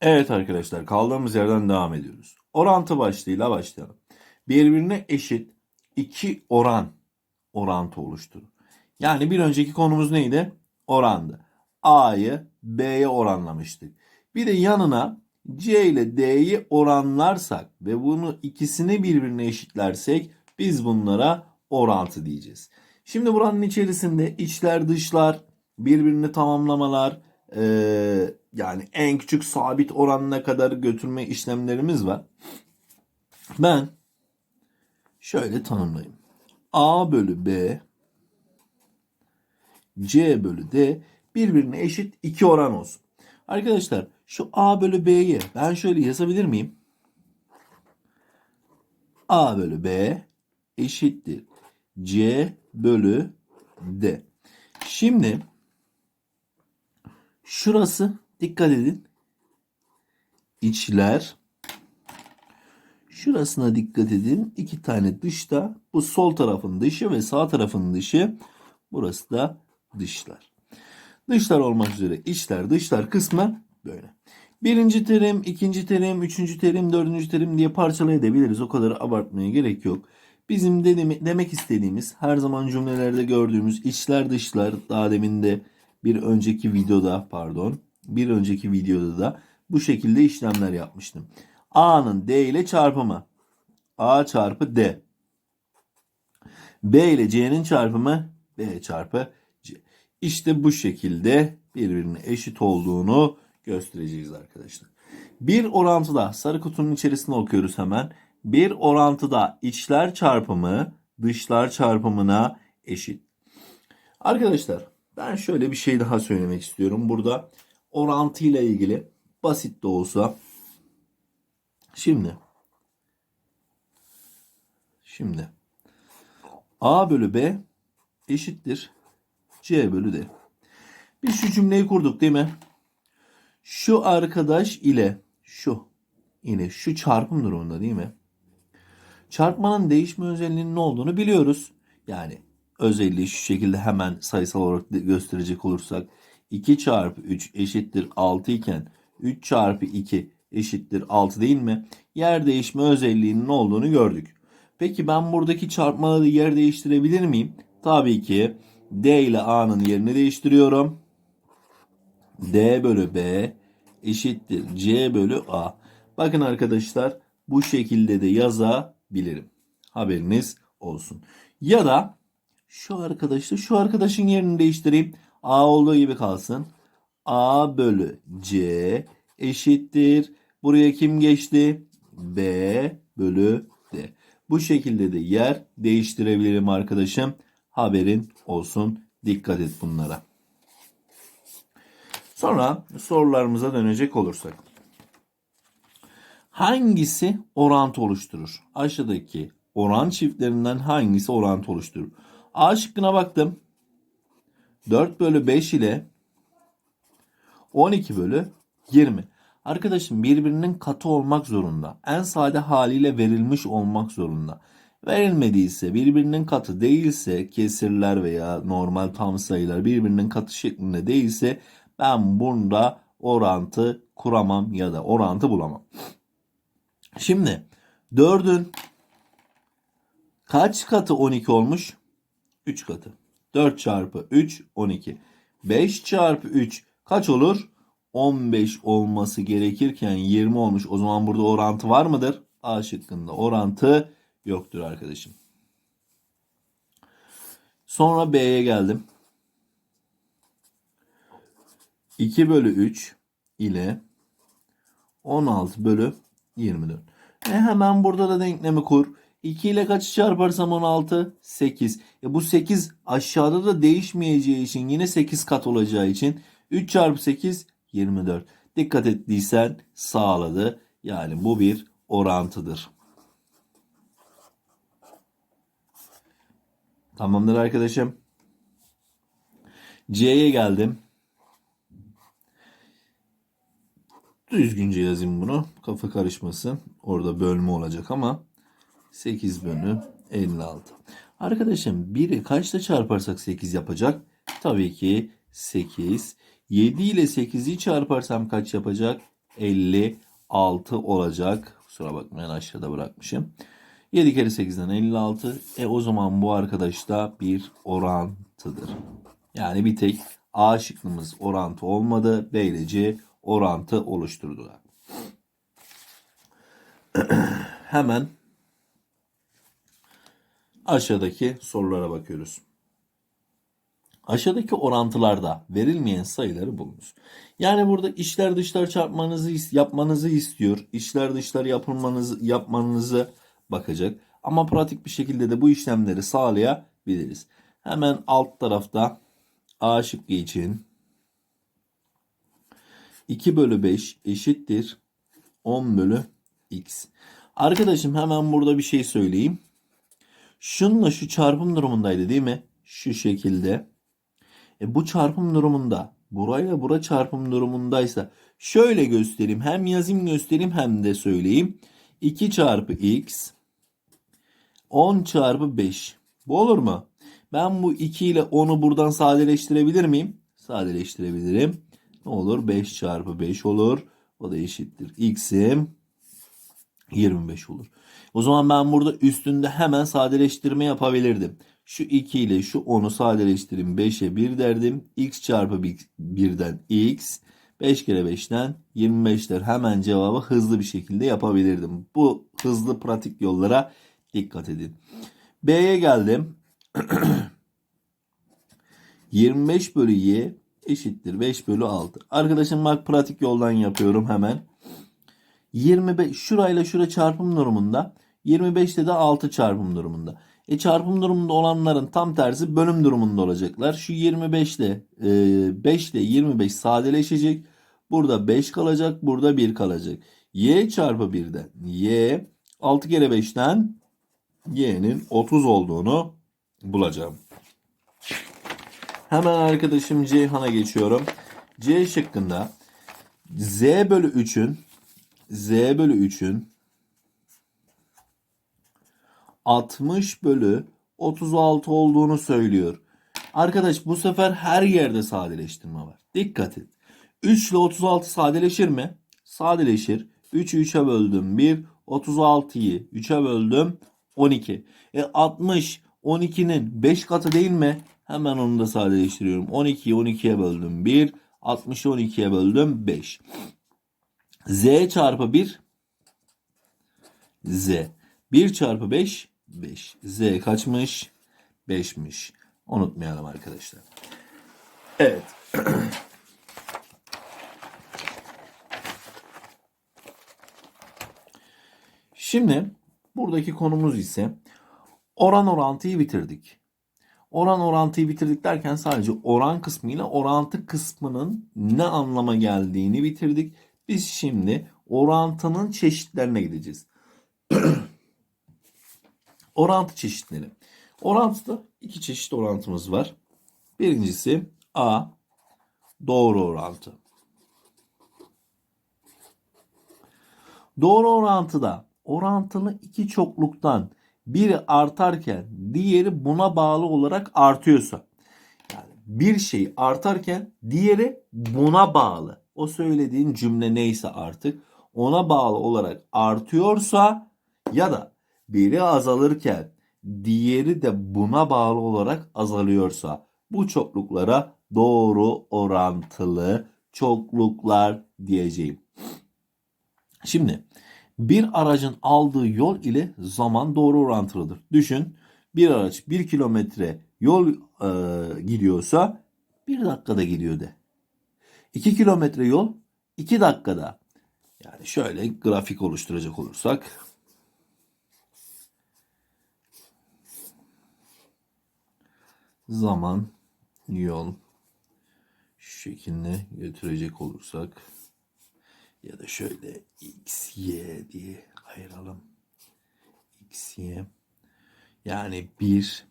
Evet arkadaşlar kaldığımız yerden devam ediyoruz. Orantı başlığıyla başlayalım. Birbirine eşit iki oran orantı oluşturur. Yani bir önceki konumuz neydi? Orandı. A'yı B'ye oranlamıştık. Bir de yanına C ile D'yi oranlarsak ve bunu ikisini birbirine eşitlersek biz bunlara orantı diyeceğiz. Şimdi buranın içerisinde içler dışlar, birbirini tamamlamalar, eee, yani en küçük sabit oranına kadar götürme işlemlerimiz var. Ben şöyle tanımlayayım. A bölü B C bölü D birbirine eşit iki oran olsun. Arkadaşlar şu A bölü B'yi ben şöyle yazabilir miyim? A bölü B eşittir C bölü D. Şimdi şurası dikkat edin. İçler Şurasına dikkat edin. İki tane dışta. Bu sol tarafın dışı ve sağ tarafın dışı. Burası da dışlar. Dışlar olmak üzere içler dışlar kısmı böyle. Birinci terim, ikinci terim, üçüncü terim, dördüncü terim diye parçalayabiliriz. O kadar abartmaya gerek yok. Bizim dedim, demek istediğimiz her zaman cümlelerde gördüğümüz içler dışlar daha demin de bir önceki videoda pardon bir önceki videoda da bu şekilde işlemler yapmıştım. A'nın D ile çarpımı A çarpı D. B ile C'nin çarpımı B çarpı C. İşte bu şekilde birbirine eşit olduğunu göstereceğiz arkadaşlar. Bir orantıda sarı kutunun içerisinde okuyoruz hemen. Bir orantıda içler çarpımı dışlar çarpımına eşit. Arkadaşlar ben şöyle bir şey daha söylemek istiyorum. Burada orantıyla ilgili basit de olsa Şimdi şimdi A bölü B eşittir C bölü D. Biz şu cümleyi kurduk değil mi? Şu arkadaş ile şu yine şu çarpım durumunda değil mi? Çarpmanın değişme özelliğinin ne olduğunu biliyoruz. Yani özelliği şu şekilde hemen sayısal olarak gösterecek olursak 2 çarpı 3 eşittir 6 iken 3 çarpı 2 eşittir 6 değil mi? Yer değişme özelliğinin olduğunu gördük. Peki ben buradaki çarpmaları yer değiştirebilir miyim? Tabii ki D ile A'nın yerini değiştiriyorum. D bölü B eşittir C bölü A. Bakın arkadaşlar bu şekilde de yazabilirim. Haberiniz olsun. Ya da şu arkadaşla şu arkadaşın yerini değiştireyim. A olduğu gibi kalsın. A bölü C eşittir. Buraya kim geçti? B bölü D. Bu şekilde de yer değiştirebilirim arkadaşım. Haberin olsun. Dikkat et bunlara. Sonra sorularımıza dönecek olursak. Hangisi orantı oluşturur? Aşağıdaki oran çiftlerinden hangisi orantı oluşturur? A şıkkına baktım. 4 bölü 5 ile 12 bölü 20. Arkadaşım birbirinin katı olmak zorunda. En sade haliyle verilmiş olmak zorunda. Verilmediyse birbirinin katı değilse kesirler veya normal tam sayılar birbirinin katı şeklinde değilse ben bunda orantı kuramam ya da orantı bulamam. Şimdi 4'ün kaç katı 12 olmuş? 3 katı. 4 çarpı 3 12. 5 çarpı 3 kaç olur? 15 olması gerekirken 20 olmuş. O zaman burada orantı var mıdır? A şıkkında orantı yoktur arkadaşım. Sonra B'ye geldim. 2 bölü 3 ile 16 bölü 24. E hemen burada da denklemi kur. 2 ile kaçı çarparsam 16? 8. E bu 8 aşağıda da değişmeyeceği için yine 8 kat olacağı için 3 çarpı 8 24. Dikkat ettiysen sağladı. Yani bu bir orantıdır. Tamamdır arkadaşım. C'ye geldim. Düzgünce yazayım bunu. Kafa karışmasın. Orada bölme olacak ama 8 bölü 56. Arkadaşım 1'i kaçta çarparsak 8 yapacak? Tabii ki 8. 7 ile 8'i çarparsam kaç yapacak? 56 olacak. Kusura bakmayın aşağıda bırakmışım. 7 kere 8'den 56. E o zaman bu arkadaş da bir orantıdır. Yani bir tek A şıkkımız orantı olmadı. B ile C orantı oluşturdular. Hemen aşağıdaki sorulara bakıyoruz. Aşağıdaki orantılarda verilmeyen sayıları bulunuz. Yani burada içler dışlar çarpmanızı yapmanızı istiyor. İçler dışlar yapılmanızı yapmanızı bakacak. Ama pratik bir şekilde de bu işlemleri sağlayabiliriz. Hemen alt tarafta A şıkkı için 2 bölü 5 eşittir 10 bölü x. Arkadaşım hemen burada bir şey söyleyeyim. Şunla şu çarpım durumundaydı değil mi? Şu şekilde. E bu çarpım durumunda burayla bura çarpım durumundaysa şöyle göstereyim. Hem yazayım göstereyim hem de söyleyeyim. 2 çarpı x 10 çarpı 5. Bu olur mu? Ben bu 2 ile 10'u buradan sadeleştirebilir miyim? Sadeleştirebilirim. Ne olur? 5 çarpı 5 olur. O da eşittir. X'im 25 olur. O zaman ben burada üstünde hemen sadeleştirme yapabilirdim. Şu 2 ile şu 10'u sadeleştireyim. 5'e 1 derdim. X çarpı 1'den X. 5 kere 5'ten 25'ler. Hemen cevabı hızlı bir şekilde yapabilirdim. Bu hızlı pratik yollara dikkat edin. B'ye geldim. 25 bölü y eşittir 5 bölü 6. Arkadaşım bak pratik yoldan yapıyorum hemen. 25 şurayla şura çarpım durumunda. 25'te de 6 çarpım durumunda. E çarpım durumunda olanların tam tersi bölüm durumunda olacaklar. Şu 25 ile e, 5 ile 25 sadeleşecek. Burada 5 kalacak. Burada 1 kalacak. Y çarpı 1'den Y 6 kere 5'ten Y'nin 30 olduğunu bulacağım. Hemen arkadaşım Ceyhan'a geçiyorum. C şıkkında Z bölü 3'ün Z bölü 3'ün 60 bölü 36 olduğunu söylüyor. Arkadaş bu sefer her yerde sadeleştirme var. Dikkat et. 3 ile 36 sadeleşir mi? Sadeleşir. 3'ü 3'e böldüm 1. 36'yı 3'e böldüm 12. E 60 12'nin 5 katı değil mi? Hemen onu da sadeleştiriyorum. 12'yi 12'ye böldüm 1. 60'ı 12'ye böldüm 5. Z çarpı 1 Z. 1 çarpı 5 5. Z kaçmış? 5'miş. Unutmayalım arkadaşlar. Evet. Şimdi buradaki konumuz ise oran orantıyı bitirdik. Oran orantıyı bitirdik derken sadece oran kısmıyla orantı kısmının ne anlama geldiğini bitirdik. Biz şimdi orantının çeşitlerine gideceğiz. orantı çeşitleri. Orantıda iki çeşit orantımız var. Birincisi A doğru orantı. Doğru orantıda orantılı iki çokluktan biri artarken diğeri buna bağlı olarak artıyorsa yani bir şey artarken diğeri buna bağlı. O söylediğin cümle neyse artık ona bağlı olarak artıyorsa ya da biri azalırken diğeri de buna bağlı olarak azalıyorsa bu çokluklara doğru orantılı çokluklar diyeceğim. Şimdi bir aracın aldığı yol ile zaman doğru orantılıdır. Düşün bir araç bir kilometre yol e, gidiyorsa bir dakikada gidiyor de. 2 kilometre yol 2 dakikada. Yani şöyle grafik oluşturacak olursak. Zaman, yol şu şekilde götürecek olursak ya da şöyle x, y diye ayıralım. x, y yani 1,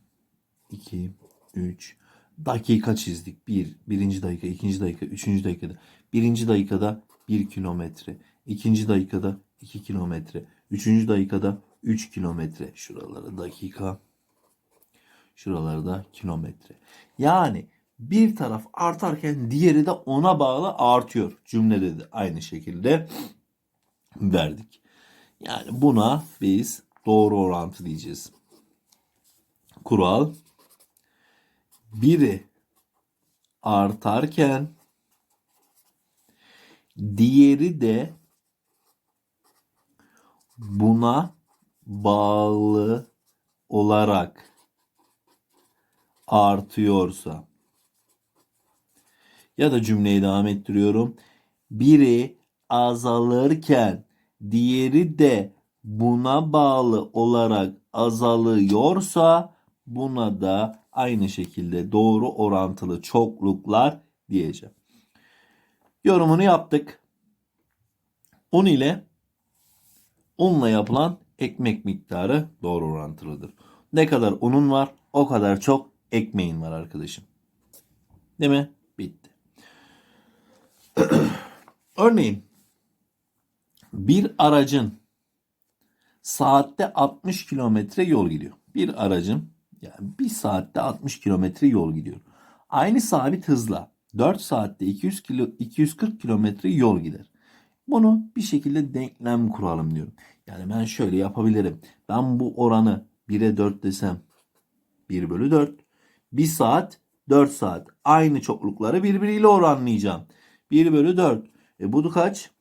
2, 3 dakika çizdik. 1, birinci dakika, ikinci dakika, üçüncü dakikada. Birinci dakikada 1 kilometre. ikinci dakikada 2 kilometre. Üçüncü dakikada 3 kilometre. Şuralara dakika. Şuralarda kilometre. Yani bir taraf artarken diğeri de ona bağlı artıyor. Cümlede de aynı şekilde verdik. Yani buna biz doğru orantı diyeceğiz. Kural biri artarken diğeri de buna bağlı olarak artıyorsa ya da cümleyi devam ettiriyorum. Biri azalırken diğeri de buna bağlı olarak azalıyorsa buna da aynı şekilde doğru orantılı çokluklar diyeceğim. Yorumunu yaptık. Un ile unla yapılan ekmek miktarı doğru orantılıdır. Ne kadar unun var o kadar çok ekmeğin var arkadaşım. Değil mi? Bitti. Örneğin bir aracın saatte 60 kilometre yol gidiyor. Bir aracın yani bir saatte 60 kilometre yol gidiyor. Aynı sabit hızla 4 saatte 200 kilo, 240 kilometre yol gider. Bunu bir şekilde denklem kuralım diyorum. Yani ben şöyle yapabilirim. Ben bu oranı 1'e 4 desem 1 bölü 4. 1 saat 4 saat. Aynı çoklukları birbiriyle oranlayacağım. 1 bölü 4. E bu kaç?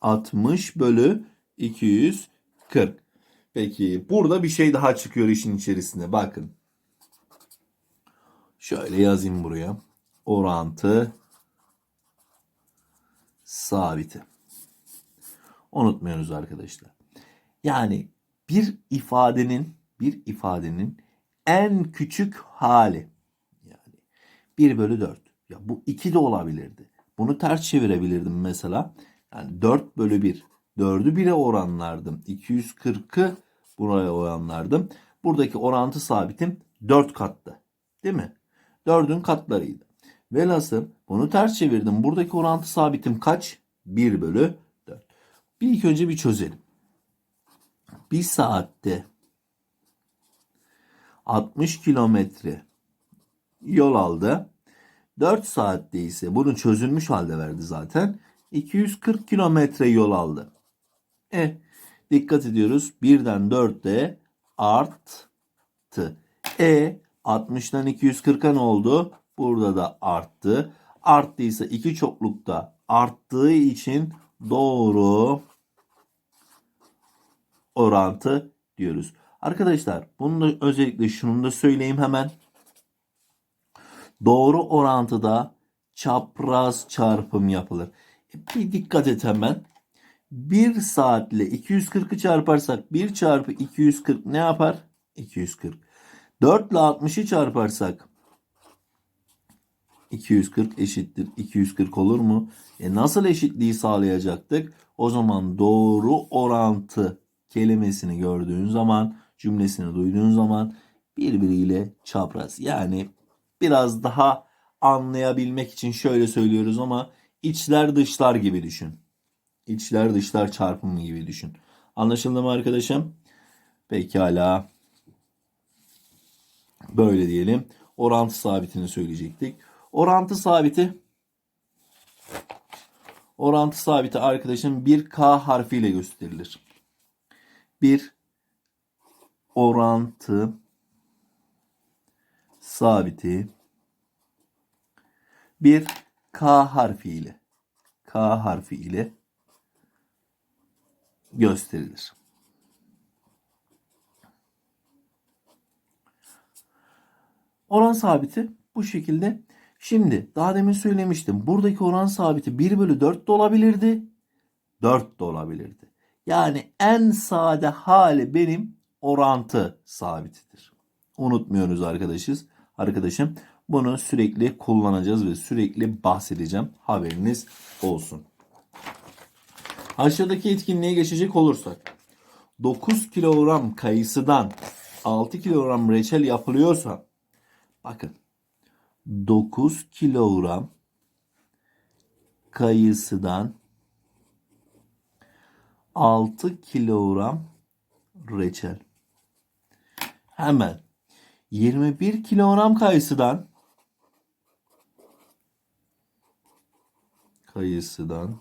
60 bölü 240. Peki burada bir şey daha çıkıyor işin içerisinde. Bakın. Şöyle yazayım buraya. Orantı sabiti. Unutmuyoruz arkadaşlar. Yani bir ifadenin bir ifadenin en küçük hali yani 1 bölü 4. Ya bu 2 de olabilirdi. Bunu ters çevirebilirdim mesela. Yani 4 bölü 1. 4'ü 1'e oranlardım. 240'ı buraya oranlardım. Buradaki orantı sabitim 4 kattı. Değil mi? 4'ün katlarıydı. Velhasıl bunu ters çevirdim. Buradaki orantı sabitim kaç? 1 bölü 4. Bir ilk önce bir çözelim. Bir saatte 60 kilometre yol aldı. 4 saatte ise bunu çözülmüş halde verdi zaten. 240 kilometre yol aldı. E dikkat ediyoruz. 1'den 4'te arttı. E 60'dan 240'a ne oldu? Burada da arttı. Arttıysa iki çoklukta arttığı için doğru orantı diyoruz. Arkadaşlar bunu da özellikle şunu da söyleyeyim hemen. Doğru orantıda çapraz çarpım yapılır. E, bir dikkat et hemen. 1 saatle 240'ı çarparsak 1 çarpı 240 ne yapar? 240. 4 ile 60'ı çarparsak 240 eşittir 240 olur mu? E nasıl eşitliği sağlayacaktık? O zaman doğru orantı kelimesini gördüğün zaman, cümlesini duyduğun zaman birbiriyle çapraz. Yani biraz daha anlayabilmek için şöyle söylüyoruz ama içler dışlar gibi düşün. İçler dışlar çarpımı gibi düşün. Anlaşıldı mı arkadaşım? Pekala. Böyle diyelim. Orantı sabitini söyleyecektik. Orantı sabiti orantı sabiti arkadaşım bir K harfiyle gösterilir. Bir orantı sabiti bir K harfi ile K harfi ile gösterilir. Oran sabiti bu şekilde. Şimdi daha demin söylemiştim. Buradaki oran sabiti 1 bölü 4 de olabilirdi. 4 de olabilirdi. Yani en sade hali benim orantı sabitidir. Unutmuyoruz arkadaşız. Arkadaşım bunu sürekli kullanacağız ve sürekli bahsedeceğim. Haberiniz olsun. Aşağıdaki etkinliğe geçecek olursak 9 kilogram kayısıdan 6 kilogram reçel yapılıyorsa bakın 9 kilogram kayısıdan 6 kilogram reçel hemen 21 kilogram kayısıdan kayısıdan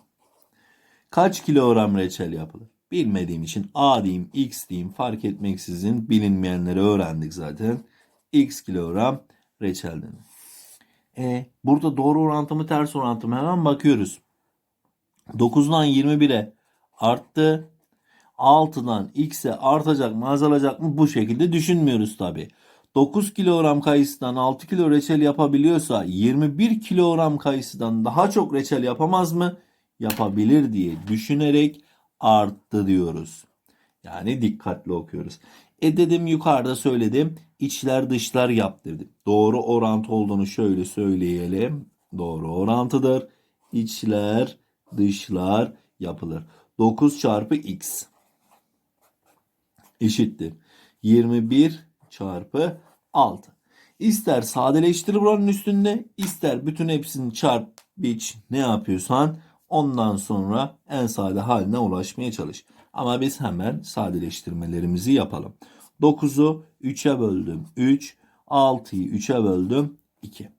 kaç kilogram reçel yapılır? Bilmediğim için A diyeyim, X diyeyim fark etmeksizin bilinmeyenleri öğrendik zaten. X kilogram reçel denir. E, burada doğru orantı mı ters orantı mı hemen bakıyoruz. 9'dan 21'e arttı. 6'dan X'e artacak mı azalacak mı bu şekilde düşünmüyoruz tabi. 9 kilogram kayısıdan 6 kilo reçel yapabiliyorsa 21 kilogram kayısıdan daha çok reçel yapamaz mı? Yapabilir diye düşünerek arttı diyoruz. Yani dikkatli okuyoruz. E dedim yukarıda söyledim. İçler dışlar yap dedim. Doğru orantı olduğunu şöyle söyleyelim. Doğru orantıdır. İçler dışlar yapılır. 9 çarpı x eşittir. 21 çarpı 6. İster sadeleştir buranın üstünde ister bütün hepsini çarp biç ne yapıyorsan ondan sonra en sade haline ulaşmaya çalış. Ama biz hemen sadeleştirmelerimizi yapalım. 9'u 3'e böldüm 3. 6'yı 3'e böldüm 2.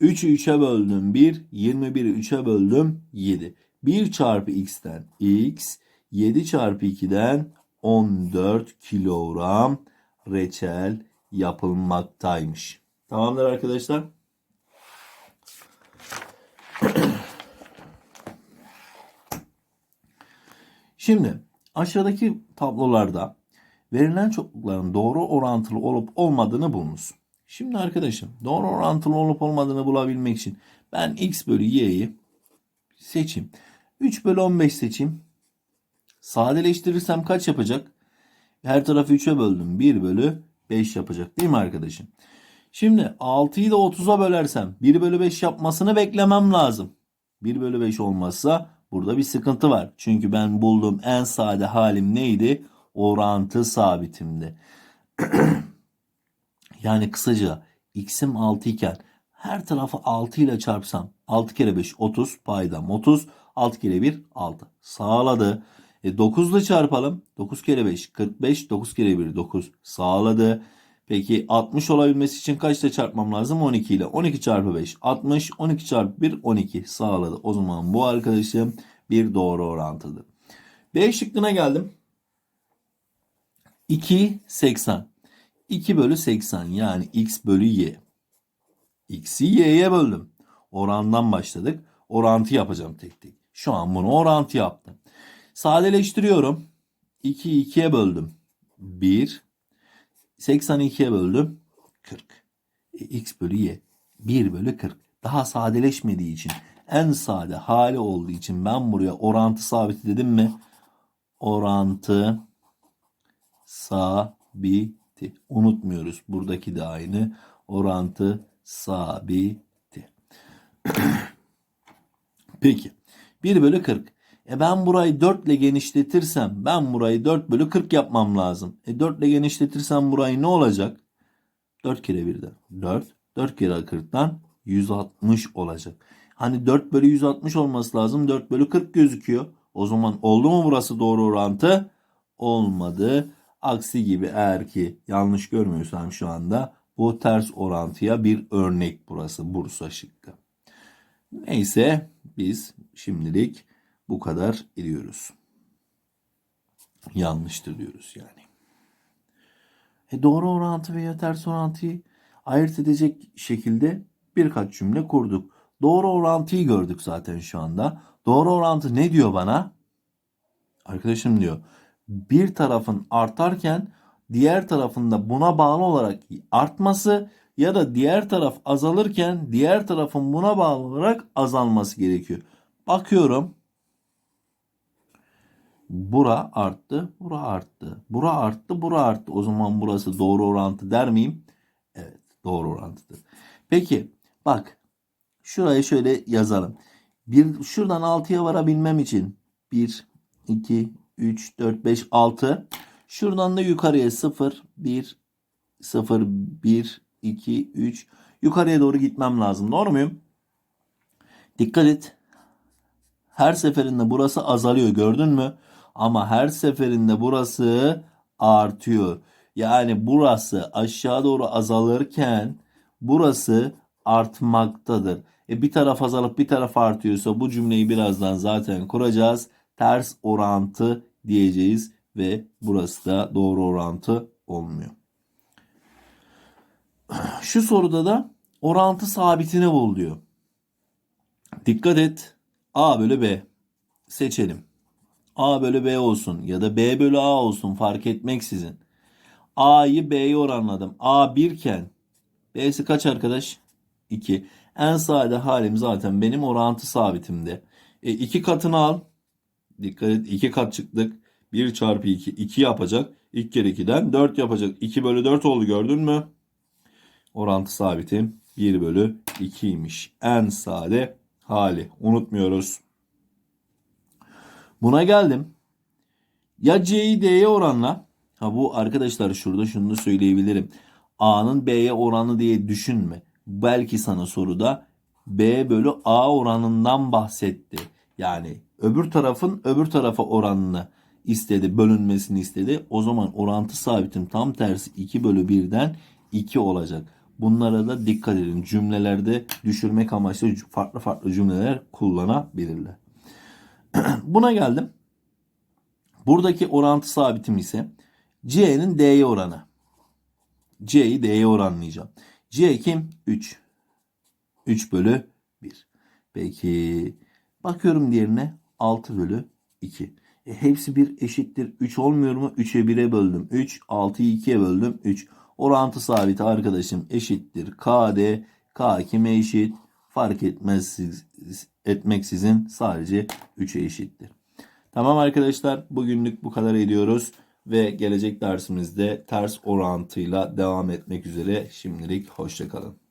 3'ü 3'e böldüm 1. 21'i 3'e böldüm 7. 1 çarpı x'ten x. 7 çarpı 2'den 14 kilogram reçel yapılmaktaymış. Tamamdır arkadaşlar. Şimdi aşağıdaki tablolarda verilen çoklukların doğru orantılı olup olmadığını bulunuz. Şimdi arkadaşım doğru orantılı olup olmadığını bulabilmek için ben x bölü y'yi seçeyim. 3 bölü 15 seçeyim. Sadeleştirirsem kaç yapacak? Her tarafı 3'e böldüm. 1 bölü 5 yapacak değil mi arkadaşım? Şimdi 6'yı da 30'a bölersem 1 bölü 5 yapmasını beklemem lazım. 1 bölü 5 olmazsa burada bir sıkıntı var. Çünkü ben bulduğum en sade halim neydi? Orantı sabitimdi. yani kısaca x'im 6 iken her tarafı 6 ile çarpsam 6 kere 5 30 paydam 30 6 kere 1 6 sağladı. E 9 ile çarpalım. 9 kere 5 45 9 kere 1 9 sağladı. Peki 60 olabilmesi için kaçla çarpmam lazım? 12 ile. 12 çarpı 5 60 12 çarpı 1 12 sağladı. O zaman bu arkadaşım bir doğru orantıdır. B şıkkına geldim. 2 80. 2 bölü 80 yani x bölü y. X'i y'ye böldüm. Orandan başladık. Orantı yapacağım tek tek. Şu an bunu orantı yaptım. Sadeleştiriyorum. 2'yi 2'ye böldüm. 1. 82'ye böldüm. 40. E, x bölü y. 1 bölü 40. Daha sadeleşmediği için en sade hali olduğu için ben buraya orantı sabiti dedim mi? Orantı sabiti. Unutmuyoruz. Buradaki de aynı. Orantı sabiti. Peki. 1 bölü 40. E ben burayı 4 ile genişletirsem ben burayı 4 bölü 40 yapmam lazım. E 4 ile genişletirsem burayı ne olacak? 4 kere 1'den 4. 4 kere 40'tan 160 olacak. Hani 4 bölü 160 olması lazım. 4 bölü 40 gözüküyor. O zaman oldu mu burası doğru orantı? Olmadı. Aksi gibi eğer ki yanlış görmüyorsam şu anda bu ters orantıya bir örnek burası Bursa şıkkı. Neyse biz şimdilik bu kadar ediyoruz. Yanlıştır diyoruz yani. E doğru orantı veya ters orantıyı ayırt edecek şekilde birkaç cümle kurduk. Doğru orantıyı gördük zaten şu anda. Doğru orantı ne diyor bana? Arkadaşım diyor bir tarafın artarken diğer tarafında buna bağlı olarak artması ya da diğer taraf azalırken diğer tarafın buna bağlı olarak azalması gerekiyor. Bakıyorum Bura arttı, bura arttı. Bura arttı, bura arttı. O zaman burası doğru orantı der miyim? Evet, doğru orantıdır. Peki, bak. Şurayı şöyle yazalım. Bir, şuradan 6'ya varabilmem için 1, 2, 3, 4, 5, 6. Şuradan da yukarıya 0, 1, 0, 1, 2, 3. Yukarıya doğru gitmem lazım. Doğru muyum? Dikkat et. Her seferinde burası azalıyor. Gördün mü? Ama her seferinde burası artıyor. Yani burası aşağı doğru azalırken burası artmaktadır. E bir taraf azalıp bir taraf artıyorsa bu cümleyi birazdan zaten kuracağız. Ters orantı diyeceğiz ve burası da doğru orantı olmuyor. Şu soruda da orantı sabitini bul diyor. Dikkat et. A bölü B. Seçelim. A bölü B olsun ya da B bölü A olsun fark etmeksizin. A'yı B'ye oranladım. A 1 iken B'si kaç arkadaş? 2. En sade halim zaten benim orantı sabitimde. E 2 katını al. Dikkat et 2 kat çıktık. 1 çarpı 2 2 yapacak. 2 kere 2'den 4 yapacak. 2 bölü 4 oldu gördün mü? Orantı sabitim 1 bölü 2'ymiş. En sade hali. Unutmuyoruz. Buna geldim. Ya C'yi D'ye oranla. Ha bu arkadaşlar şurada şunu da söyleyebilirim. A'nın B'ye oranı diye düşünme. Belki sana soruda B bölü A oranından bahsetti. Yani öbür tarafın öbür tarafa oranını istedi, bölünmesini istedi. O zaman orantı sabitim tam tersi 2 bölü 1'den 2 olacak. Bunlara da dikkat edin. Cümlelerde düşürmek amaçlı farklı farklı cümleler kullanabilirler. Buna geldim. Buradaki orantı sabitim ise C'nin D'ye oranı. C'yi D'ye oranlayacağım. C kim? 3. 3 bölü 1. Peki bakıyorum diğerine 6 bölü 2. E, hepsi bir eşittir. 3 olmuyor mu? 3'e 1'e böldüm. 3. 6'yı 2'ye böldüm. 3. Orantı sabiti arkadaşım eşittir. KD. K kime eşit? Fark etmez, etmeksizin sadece 3'e eşittir. Tamam arkadaşlar bugünlük bu kadar ediyoruz ve gelecek dersimizde ters orantıyla devam etmek üzere şimdilik hoşçakalın.